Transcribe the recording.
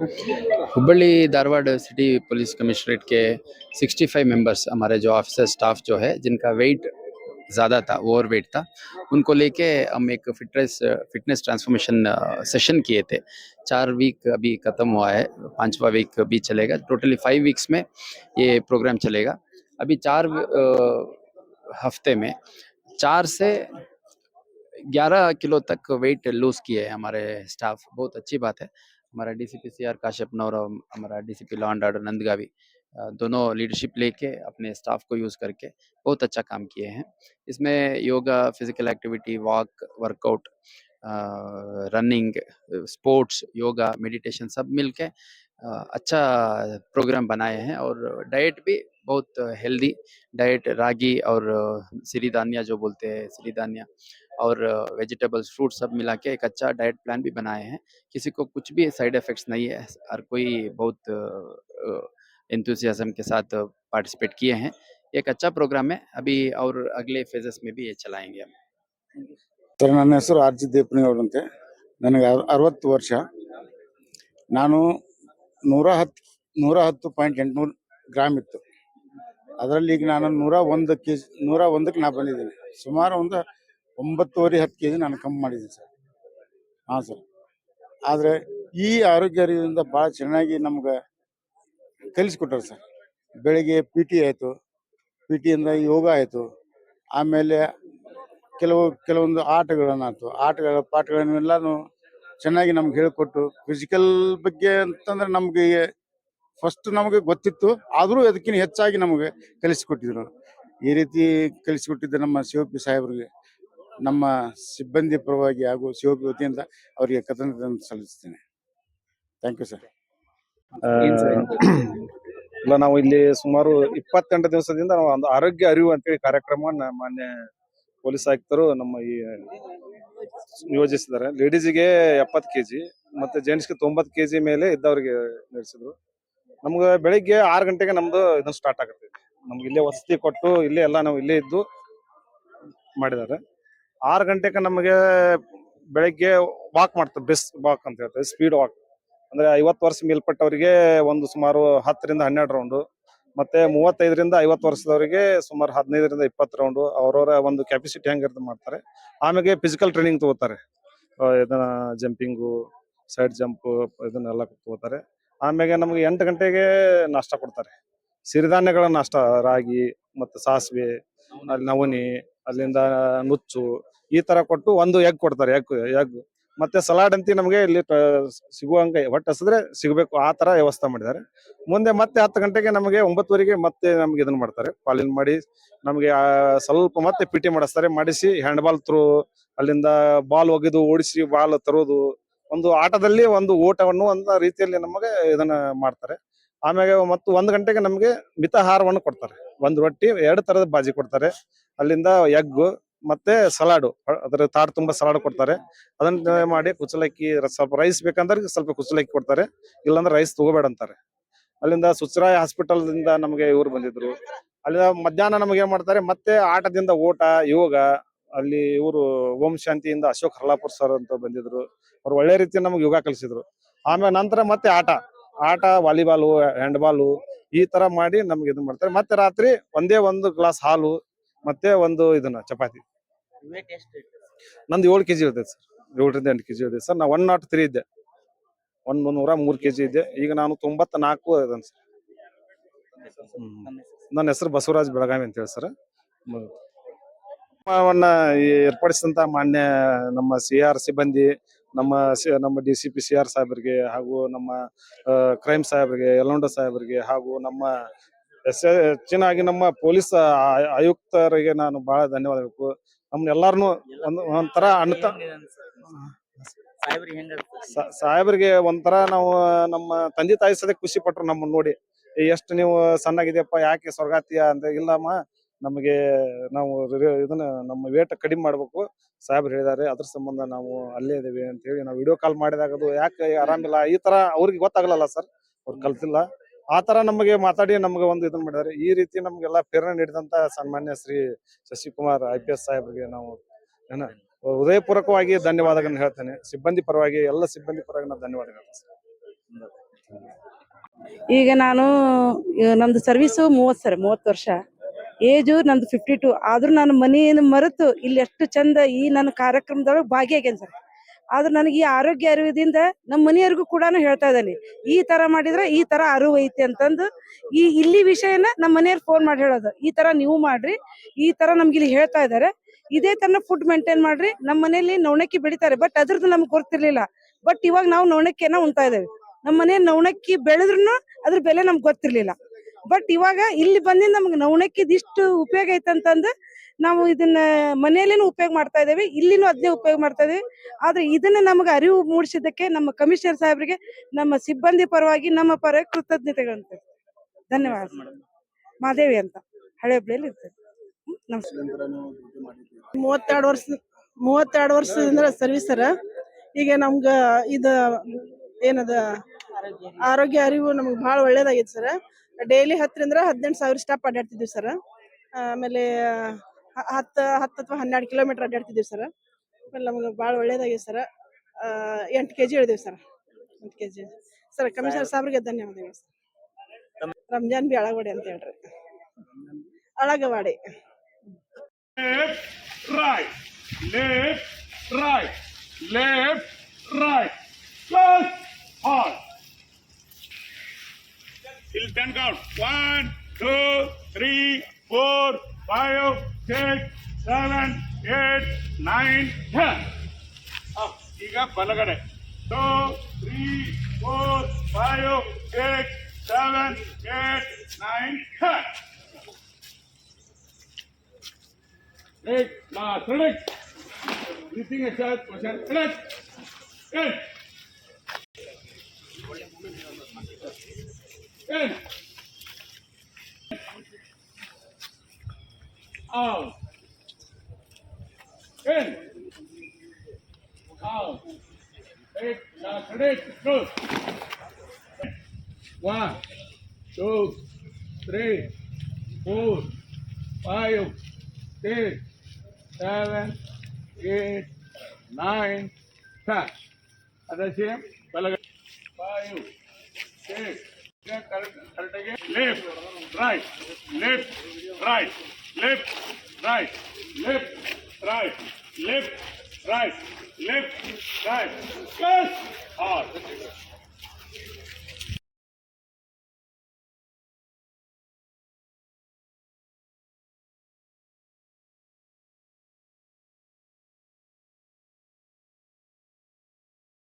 Hubli Dharwad city police commissionerate के 65 members, हमारे जो ऑफिसर स्टाफ जो है, जिनका वेट ज़्यादा था ओवर वेट था, उनको लेके हम एक फिटनेस फिटनेस ट्रांसफॉर्मेशन सेशन किए थे। चार वीक अभी ख़त्म हुआ है, पांचवा वीक भी चलेगा। टोटली फाइव वीक्स में ये प्रोग्राम चलेगा। अभी चार हफ़्ते में चार से 11 किलो तक वेट लूज किए हैं हमारे स्टाफ बहुत अच्छी बात है। हमारा आर काश्यपनौर और हमारा DCP law and order Nandagavi दोनों लीडरशिप लेके अपने स्टाफ को यूज़ करके बहुत अच्छा काम किए हैं। इसमें yoga physical activity walk workout running sports yoga meditation सब मिलके अ, अच्छा प्रोग्राम बनाए हैं और डाइट भी बहुत हेल्दी डाइट रागी और सिरीदानिया जो बोलते हैं सिरीदानिया और वेजिटेबल्स फ्रूट सब मिला के एक अच्छा डाइट प्लान भी बनाए हैं किसी को कुछ भी साइड इफेक्ट्स नहीं है हर कोई बहुत इंथुसियाज्म के साथ पार्टिसिपेट किए हैं एक अच्छा प्रोग्राम है अभी और अगले फेजेस में भी ये चलाएंगे हम ಸರ್ ನನ್ನ ಹೆಸರು ಆರ್ ಜಿ ದೇಪಣಿಗೌಡ ಅಂತೆ ನನಗೆ ಅರ್- ಅರವತ್ತು ವರ್ಷ ನಾನು ನೂರ ಹತ್ತು ನೂರ ಹತ್ತು ಪಾಯಿಂಟ್ ಎಂಟುನೂರು ಗ್ರಾಮ್ ಇತ್ತು ಅದರಲ್ಲಿ ಈಗ ನಾನು ನೂರ ಒಂದು ಕೆ ಜಿ ನೂರ ಒಂದಕ್ಕೆ ನಾ ಬಂದಿದ್ದೀನಿ ಸುಮಾರು ಒಂದು ಒಂಬತ್ತುವರೆ ಹತ್ತು ಕೆ ಜಿ ನಾನು ಕಮ್ಮಿ ಮಾಡಿದ್ದೀನಿ ಸರ್. ಹಾಂ ಸರ್. ಆದರೆ ಈ ಆರೋಗ್ಯ ಅರಿವಿಂದ ಭಾಳ ಚೆನ್ನಾಗಿ ನಮ್ಗೆ ಕಲಿಸ್ಕೊಟ್ರು ಸರ್. ಬೆಳಿಗ್ಗೆ ಪಿ ಟಿ ಆಯಿತು. ಪಿ ಟಿಯಿಂದ ಯೋಗ ಆಯಿತು. ಆಮೇಲೆ ಕೆಲವು, ಕೆಲವೊಂದು ಆಟಗಳನ್ನಾಯ್ತು. ಆಟಗಳ ಪಾಠಗಳನ್ನೆಲ್ಲಾನು ಚೆನ್ನಾಗಿ ನಮ್ಗೆ ಹೇಳಿಕೊಟ್ಟು ಫಿಸಿಕಲ್ ಬಗ್ಗೆ ಅಂತಂದ್ರೆ ನಮಗೆ ಫಸ್ಟ್ ನಮಗೆ ಗೊತ್ತಿತ್ತು. ಆದರೂ ಅದಕ್ಕಿಂತ ಹೆಚ್ಚಾಗಿ ನಮಗೆ ಕಲಿಸಿಕೊಟ್ಟಿದ್ರು. ಈ ರೀತಿ ಕಲಿಸಿಕೊಟ್ಟಿದ್ದ ನಮ್ಮ ಶಿವಪಿ ಸಾಹೇಬರಿಗೆ ನಮ್ಮ ಸಿಬ್ಬಂದಿ ಪರವಾಗಿ ಹಾಗೂ ಶಿವಪಿ ವತಿಯಿಂದ ಅವರಿಗೆ ಕೃತಜ್ಞತೆ ಸಲ್ಲಿಸ್ತೇನೆ ಥ್ಯಾಂಕ್ ಯು ಸರ್ ಇಲ್ಲ, ನಾವು ಇಲ್ಲಿ ಸುಮಾರು ಇಪ್ಪತ್ತೆಂಟು ದಿವಸದಿಂದ ನಾವು ಒಂದು ಆರೋಗ್ಯ ಅರಿವು ಅಂತೇಳಿ ಕಾರ್ಯಕ್ರಮವನ್ನ ಮಾನ್ಯ ಪೊಲೀಸ್ ಆಯುಕ್ತರು ನಮ್ಮ ಈ ನಿಯೋಜಿಸಿದ್ದಾರೆ ಲೇಡೀಸಿಗೆ ಎಪ್ಪತ್ತು ಕೆಜಿ, ಮತ್ತೆ ಜೆಂಟ್ಸ್ಗೆ ತೊಂಬತ್ತು ಕೆಜಿ ಮೇಲೆ ಇದ್ದವರಿಗೆ ನಡೆಸಿದ್ರು. ನಮ್ಗೆ ಬೆಳಿಗ್ಗೆ ಆರು ಗಂಟೆಗೆ ನಮ್ದು ಇದನ್ನ ಸ್ಟಾರ್ಟ್ ಆಗುತ್ತೆ. ನಮ್ಗೆ ಇಲ್ಲೇ ವಸತಿ ಕೊಟ್ಟು ಇಲ್ಲೇ ಎಲ್ಲ ನಾವು ಇಲ್ಲೇ ಇದ್ದು ಮಾಡಿದ್ದಾರೆ. ಆರು ಗಂಟೆಗೆ ನಮಗೆ ಬೆಳಗ್ಗೆ ವಾಕ್ ಮಾಡ್ತಾರೆ ಬೆಸ್ಟ್ ವಾಕ್ ಅಂತ ಹೇಳ್ತಾರೆ ಸ್ಪೀಡ್ ವಾಕ್ ಅಂದ್ರೆ ಐವತ್ತು ವರ್ಷ ಮೇಲ್ಪಟ್ಟವರಿಗೆ ಒಂದು ಸುಮಾರು ಹತ್ತರಿಂದ ಹನ್ನೆರಡು ರೌಂಡು ಮತ್ತೆ ಮೂವತ್ತೈದರಿಂದ ಐವತ್ತು ವರ್ಷದವರಿಗೆ ಸುಮಾರು ಹದಿನೈದರಿಂದ ಇಪ್ಪತ್ತು ರೌಂಡು ಅವರವರ ಒಂದು ಕೆಪಾಸಿಟಿ ಹೆಂಗಿರುತ್ತೆ ಮಾಡ್ತಾರೆ. ಆಮೇಲೆ ಫಿಸಿಕಲ್ ಟ್ರೈನಿಂಗ್ ತಗೋತಾರೆ. ಇದನ್ನ ಜಂಪಿಂಗು ಸೈಡ್ ಜಂಪ್ ಇದನ್ನೆಲ್ಲ ತಗೋತಾರೆ. ಆಮೇಲೆ ನಮಗೆ ಎಂಟು ಗಂಟೆಗೆ ನಾಷ್ಟ ಕೊಡ್ತಾರೆ. ಸಿರಿಧಾನ್ಯಗಳ ನಾಷ್ಟ, ರಾಗಿ ಮತ್ತು ಸಾಸಿವೆ ನವನಿ ಅಲ್ಲಿಂದ ನುಚ್ಚು, ಈ ತರ ಕೊಟ್ಟು ಒಂದು ಎಗ್ ಕೊಡ್ತಾರೆ ಎಗ್ ಎಗ್ ಮತ್ತೆ ಸಲಾಡ್ ಅಂತ ನಮಗೆ ಇಲ್ಲಿ ಸಿಗುವಂಗೆ ಹೊಟ್ಟೆ ಹಸಿದ್ರೆ ಸಿಗಬೇಕು, ಆ ತರ ವ್ಯವಸ್ಥೆ ಮಾಡಿದ್ದಾರೆ. ಮುಂದೆ ಮತ್ತೆ ಹತ್ತು ಗಂಟೆಗೆ ನಮಗೆ ಒಂಬತ್ತುವರೆಗೆ ಮತ್ತೆ ನಮ್ಗೆ ಇದನ್ನ ಮಾಡ್ತಾರೆ. ಪಾಲಿನ್ ಮಾಡಿ ನಮಗೆ ಸ್ವಲ್ಪ ಮತ್ತೆ ಪಿ ಟಿ ಮಾಡಿಸ್ತಾರೆ. ಮಾಡಿಸಿ ಹ್ಯಾಂಡ್ ಬಾಲ್ ಥ್ರೂ ಅಲ್ಲಿಂದ ಬಾಲ್ ಒಗೆದು ಓಡಿಸಿ ಬಾಲ್ ತರೋದು, ಒಂದು ಆಟದಲ್ಲಿ ಒಂದು ಓಟವನ್ನು, ಒಂದು ರೀತಿಯಲ್ಲಿ ನಮಗೆ ಇದನ್ನ ಮಾಡ್ತಾರೆ. ಆಮೇಲೆ ಮತ್ತು ಒಂದು ಗಂಟೆಗೆ ನಮಗೆ ಮಿತಾಹಾರವನ್ನು ಕೊಡ್ತಾರೆ. ಒಂದು ರೊಟ್ಟಿ, ಎರಡು ತರದ ಬಾಜಿ ಕೊಡ್ತಾರೆ. ಅಲ್ಲಿಂದ ಎಗ್ ಮತ್ತೆ ಸಲಾಡು, ಅದರ ತಾಟ್ ತುಂಬಾ ಸಲಾಡ್ ಕೊಡ್ತಾರೆ. ಅದನ್ನ ಮಾಡಿ ಕುಚಲಕ್ಕಿ ರ- ಸ್ವಲ್ಪ ರೈಸ್ ಬೇಕಂದ್ರೆ ಸ್ವಲ್ಪ ಕುಚಲಕ್ಕಿ ಕೊಡ್ತಾರೆ. ಇಲ್ಲಾಂದ್ರೆ ರೈಸ್ ತಗೋಬೇಡ ಅಂತಾರೆ. ಅಲ್ಲಿಂದ ಸುಚರಾಯ ಹಾಸ್ಪಿಟಲ್ ದಿಂದ ನಮಗೆ ಇವ್ರು ಬಂದಿದ್ರು. ಅಲ್ಲಿಂದ ಮಧ್ಯಾಹ್ನ ನಮ್ಗೆ ಏನ್ ಮಾಡ್ತಾರೆ, ಮತ್ತೆ ಆಟದಿಂದ ಓಟ, ಯೋಗ, ಅಲ್ಲಿ ಇವರು ಓಂ ಶಾಂತಿಯಿಂದ ಅಶೋಕ್ ಹರ್ಲಾಪುರ್ ಸರ್ ಅಂತ ಬಂದಿದ್ರು. ಅವ್ರು ಒಳ್ಳೆ ರೀತಿ ನಮ್ಗೆ ಯೋಗ ಕಲಿಸಿದ್ರು. ಆಮೇಲೆ ನಂತರ ಮತ್ತೆ ಆಟ ಆಟ, ವಾಲಿಬಾಲು ಹ್ಯಾಂಡ್ ಬಾಲು ಈ ತರ ಮಾಡಿ ನಮ್ಗೆ ಇದು ಮಾಡ್ತಾರೆ. ಮತ್ತೆ ರಾತ್ರಿ ಒಂದೇ ಒಂದು ಗ್ಲಾಸ್ ಹಾಲು ಮತ್ತೆ ಒಂದು ಇದನ್ನ ಚಪಾತಿ. ನಂದು ಏಳು ಕೆಜಿ ಇರ್ತೈತೆ ಸರ್. ಏಳರಿಂದ ಎಂಟು ಕೆಜಿ ಇದೆ ಸರ್. ನಾ ಒನ್ ನಾಟ್ ತ್ರೀ ಇದ್ದೆ. ಒಂದು ಮುನ್ನೂರ ಮೂರು ಕೆಜಿ ಇದ್ದೆ. ಈಗ ನಾನು ತೊಂಬತ್ತ ನಾಲ್ಕು ಇದನ್ ಸರ್ ನನ್ನ ಹೆಸರು ಬಸವರಾಜ್ ಬೆಳಗಾವಿ ಅಂತ ಹೇಳಿ ಸರ್. ಅವನ್ನ ಏರ್ಪಡಿಸಿದಂತ ಮಾನ್ಯ ನಮ್ಮ ಸಿ ಆರ್ ಸಿಬ್ಬಂದಿ ನಮ್ಮ ಸಿ- ನಮ್ಮ D C P C R ಸಾಹೇಬರಿಗೆ ಹಾಗೂ ನಮ್ಮ ಕ್ರೈಮ್ ಸಾಹೇಬರಿಗೆ ಯಲೋಂಡ ಸಾಹೇಬರಿಗೆ ಹಾಗೂ ನಮ್ಮ ಎಸ್ ಹೆಚ್ಚಿನಾಗಿ ನಮ್ಮ ಪೊಲೀಸ್ ಆಯುಕ್ತರಿಗೆ ನಾನು ಬಹಳ ಧನ್ಯವಾದ ಬೇಕು ನಮ್ನ ಎಲ್ಲಾರನು ಒಂದು ಒಂಥರ ಅಣ್ಣ ಸಾಹೇಬರಿಗೆ ಒಂಥರ ನಾವು ನಮ್ಮ ತಂದೆ ತಾಯಿ ಸದೇ ಖುಷಿ ಪಟ್ರು ನಮ್ಮನ್ನ ನೋಡಿ. ಎಷ್ಟು ನೀವು ಸಣ್ಣಗಿದೆಯಪ್ಪ ಯಾಕೆ ಸ್ವರ್ಗಾತಿಯ ಅಂತ ಇಲ್ಲಮ್ಮ ನಮಗೆ ನಾವು ಇದನ್ನ ನಮ್ಮ ವೇಟ್ ಕಡಿಮೆ ಮಾಡ್ಬೇಕು. ಸಾಹೇಬ್ರು ಹೇಳಿದಾರೆ ಅದ್ರ ಸಂಬಂಧ ನಾವು ಅಲ್ಲೇ ಇದೀವಿ ಅಂತ ಹೇಳಿ ನಾವು ವಿಡಿಯೋ ಕಾಲ್ ಮಾಡಿದಾಗ ಅದು ಯಾಕೆ ಆರಾಮಿಲ್ಲ? ಈ ತರ ಅವ್ರಿಗೆ ಗೊತ್ತಾಗಲ್ಲ ಸರ್ ಅವ್ರು ಕಲ್ತಿಲ್ಲ. ಆ ತರ ನಮಗೆ ಮಾತಾಡಿ ನಮ್ಗೆ ಒಂದು ಇದನ್ನ ಮಾಡಿದಾರೆ. ಈ ರೀತಿ ನಮ್ಗೆಲ್ಲ ಪ್ರೇರಣೆ ನೀಡಿದಂತ ಸನ್ಮಾನ್ಯ Shri Shashikumar I P S ಸಾಹೇಬ್ರಿಗೆ ನಾವು ಹೃದಯಪೂರ್ವಕವಾಗಿ ಧನ್ಯವಾದಗಳನ್ನ ಹೇಳ್ತೇನೆ. ಸಿಬ್ಬಂದಿ ಪರವಾಗಿ, ಎಲ್ಲ ಸಿಬ್ಬಂದಿ ಪರವಾಗಿ ನಾನು ಧನ್ಯವಾದ ಈಗ ನಾನು ನಮ್ದು ಸರ್ವಿಸು ಮೂವತ್ತು ಸರ್, ಮೂವತ್ತು ವರ್ಷ. ಏಜು ನಂದು ಫಿಫ್ಟಿ ಟು ಆದ್ರೂ ನಾನು ಮನೆಯನ್ನು ಮರೆತು ಇಲ್ಲಿ ಎಷ್ಟು ಚಂದ ಈ ನನ್ನ ಕಾರ್ಯಕ್ರಮದೊಳಗೆ ಭಾಗಿಯಾಗೇನಿ ಸರ್. ಆದ್ರೆ ನನಗೆ ಈ ಆರೋಗ್ಯ ಅರಿವಿದಿಂದ ನಮ್ಮ ಮನೆಯವ್ರಿಗೂ ಕೂಡ ಹೇಳ್ತಾ ಇದ್ದಾನೆ, ಈ ತರ ಮಾಡಿದ್ರೆ ಈ ತರ ಅರಿವು ಐತಿ ಅಂತಂದು. ಈ ಇಲ್ಲಿ ವಿಷಯನ ನಮ್ಮ ಮನೆಯವ್ರು ಫೋನ್ ಮಾಡಿ ಹೇಳೋದು, ಈ ತರ ನೀವು ಮಾಡ್ರಿ, ಈ ತರ ನಮ್ಗೆ ಇಲ್ಲಿ ಹೇಳ್ತಾ ಇದಾರೆ ಇದೇ ತರ ಫುಡ್ ಮೇಂಟೈನ್ ಮಾಡ್ರಿ, ನಮ್ಮ ಮನೆಯಲ್ಲಿ ನವಣಕ್ಕಿ ಬೆಳಿತಾರೆ ಬಟ್ ಅದ್ರದ್ದು ನಮ್ಗೆ ಗೊತ್ತಿರ್ಲಿಲ್ಲ. ಬಟ್ ಇವಾಗ ನಾವು ನವಣಕ್ಕಿಯನ್ನ ಉಣ್ತಾ ಇದ್ದೇವೆ. ನಮ್ಮ ಮನೆ ನವಣಕ್ಕಿ ಬೆಳೆದ್ರು ಅದ್ರ ಬೆಲೆ ನಮ್ಗೆ ಗೊತ್ತಿರ್ಲಿಲ್ಲ. ಬಟ್ ಇವಾಗ ಇಲ್ಲಿ ಬಂದಿಂದ ನಮ್ಗೆ ನವಣಕ್ಕಿದ್ ಇಷ್ಟು ಉಪಯೋಗ ಐತಂತಂದು ನಾವು ಇದನ್ನ ಮನೆಯಲ್ಲೇನು ಉಪಯೋಗ ಮಾಡ್ತಾ ಇದ್ದೇವೆ ಇಲ್ಲಿನೂ ಅದನ್ನೇ ಉಪಯೋಗ ಮಾಡ್ತಾ ಇದೀವಿ ಆದ್ರೆ ಇದನ್ನ ನಮಗೆ ಅರಿವು ಮೂಡಿಸಿದ್ದಕ್ಕೆ ನಮ್ಮ ಕಮಿಷನರ್ ಸಾಹೇಬರಿಗೆ ನಮ್ಮ ಸಿಬ್ಬಂದಿ ಪರವಾಗಿ ನಮ್ಮ ಪರ ಕೃತಜ್ಞತೆಗಳು ಧನ್ಯವಾದ. ಮಾದೇವಿ ಅಂತ. ಹಳೆ ಹುಬ್ಳಿಯಲ್ಲಿ ಇರ್ತೇವೆ ನಮಸ್ಕಾರ. ಮೂವತ್ತೆರಡು ವರ್ಷ ಮೂವತ್ತೆರಡು ವರ್ಷದಿಂದ ಸರ್ವಿಸ್ ಸರ ಈಗ ನಮ್ಗ ಇದ ಏನದ ಆರೋಗ್ಯ ಅರಿವು ನಮ್ಗೆ ಭಾಳ ಒಳ್ಳೇದಾಗಿತ್ತು ಸರ್. ಡೈಲಿ ಹತ್ತರಿಂದ ಹದಿನೆಂಟು ಸಾವಿರ ಸ್ಟಾಪ್ ಅಡ್ಡಾಡ್ತಿದ್ವಿ ಸರ್. ಆಮೇಲೆ ಹತ್ತು ಹತ್ತು ಅಥವಾ ಹನ್ನೆರಡು ಕಿಲೋಮೀಟರ್ ಅಡ್ಡಾಡ್ತಿದ್ದೀವಿ ಸರ್. ಆಮೇಲೆ ನಮ್ಗೆ ಭಾಳ ಒಳ್ಳೇದಾಗಿದೆ ಸರ್. ಎಂಟು ಕೆ ಜಿ ಇಳಿದೀವಿ ಸರ್. ಎಂಟು ಕೆ ಜಿ ಸರ್ ಕಮಿಷನರ್ ಸಾಬ್ರಿಗೆ ಧನ್ಯವಾದಗಳು ಸರ್. ರಂಜಾನ್ ಬಿ ಅಳಗವಾಡಿ ಅಂತ ಹೇಳ್ರಿ. Alagawadi. Right right, right right, right right. Plus, ಇಲ್ ten count count. Two three four four, five, six, seven, eight, nine, ten. Up. ಈಗ ಬಲಗಡೆ two three four five six seven eight nine ten Eight, last, select. Breathing exercise, position, select. In. In. out, in, out. Take the credit close. One, two, three, four, five, six, seven, eight, nine, ten. At the same, five, six. Left, right, left, right left, right, left, right, left, right, left, right, plus ah, hard.